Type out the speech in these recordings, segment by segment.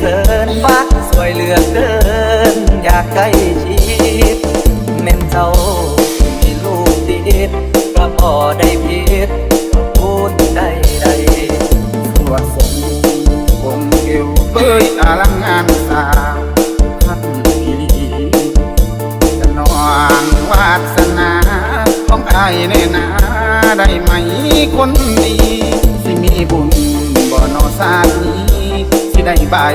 เกินฟ้าสวยเหลือเกิน อยากใกล้ชิดแม่นเจ้ามีลูกติดก็พอได้ผิดก็พูดได้ใดสวดทรงองค์เอวเบยอลังงานสาพัดพีจะนองวาสนาของไอ้แน่นาได้ไหมคนดี สิมีบุญบ่นอสานี สิได้บาย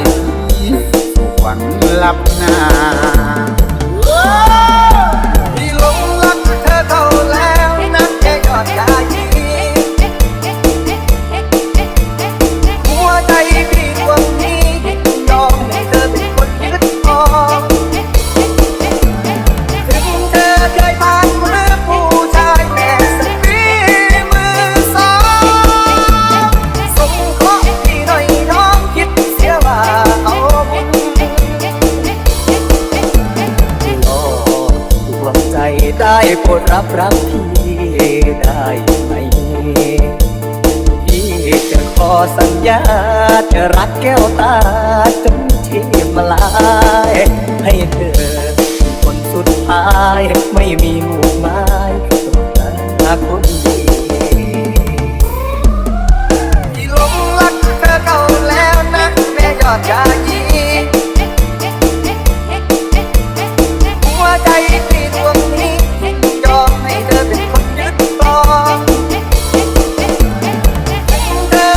สีสู่ขวัญลับหนา ได้โปรดรับรักพี่ได้ไหมพี่จะขอสัญญาจะรักแก้วตาจนที่มาลาย ให้เธอคนสุดท้ายไม่มีหมู่ม้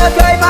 ธอเคยมา